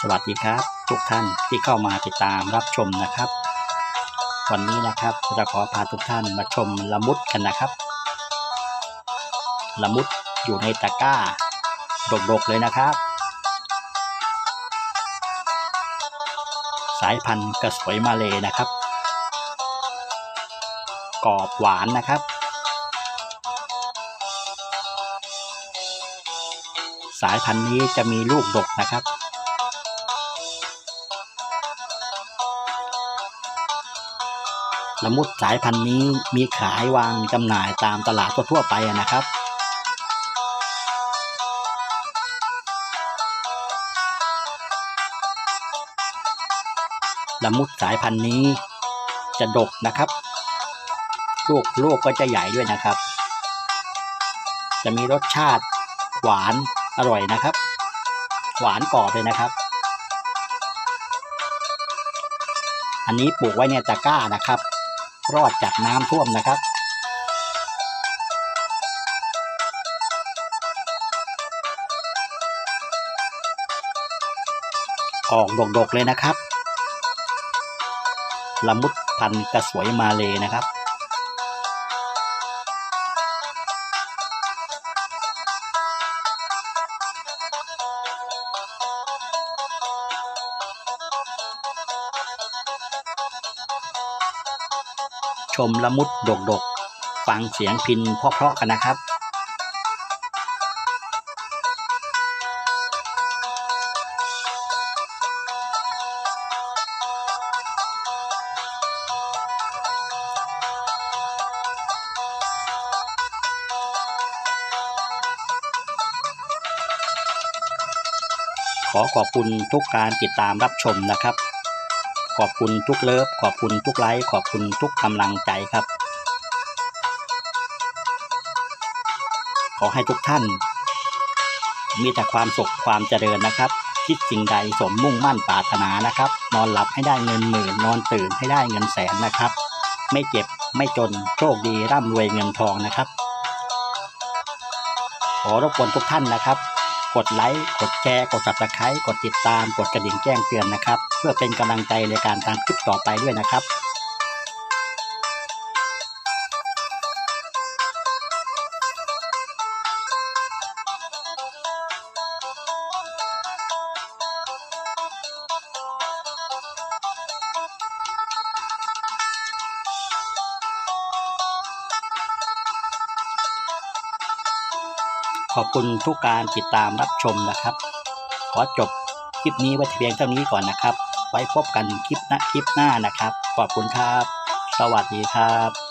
สวัสดีครับ ทุกท่านที่เข้ามาติดตามรับชมนะครับ วันนี้นะครับจะขอพาทุกท่านมาชมละมุดกันนะครับ ละมุดอยู่ในตะกร้าดกๆเลยนะครับ สายพันธุ์กระสวยมาเลยนะครับกรอบหวานนะครับ สายพันธุ์นี้จะมีลูกดกนะครับ ละมุดสายพันธุ์นี้มีขายวางจำหน่ายตามตลาดทั่วๆไปนะครับละมุดสายพันธุ์นี้จะดกนะครับ ลูกลูกก็จะใหญ่ด้วยนะครับ จะมีรสชาติหวานอร่อยนะครับ หวานกรอบเลยนะครับ อันนี้ปลูกไว้ในตะกร้านะครับ รอดจากน้ำท่วมนะครับออกดกๆเลยนะครับ ละมุดพันธุ์กระสวยมาเลยนะครับ ชมละมุดดกๆฟังเสียงพินเพราะๆกันนะครับขอขอบคุณทุกการติดตามรับชมนะครับ ขอบคุณทุกเลิฟ ขอบคุณทุกไลค์ ขอบคุณทุกกำลังใจครับ ขอให้ทุกท่าน มีแต่ความสุขความเจริญนะครับ คิดสิ่งใดสมมุ่งมั่นปรารถนานะครับ นอนหลับให้ได้เงินหมื่น นอนตื่นให้ได้เงินแสนนะครับ ไม่เจ็บไม่จนโชคดีร่ำรวยเงินทองนะครับ ขอรบกวนทุกท่านนะครับ กดไลค์กดแชร์กดจับตาใครกดติดตามกดกระดิ่งแจ้งเตือนนะครับ เพื่อเป็นกำลังใจในการทำคลิปต่อไปด้วยนะครับ ขอบคุณทุกการติดตามรับชมนะครับ ขอจบคลิปนี้ไว้เพียงเท่านี้ก่อนนะครับ ไว้พบกันคลิปหน้าคลิปหน้านะครับ ขอบคุณครับ สวัสดีครับ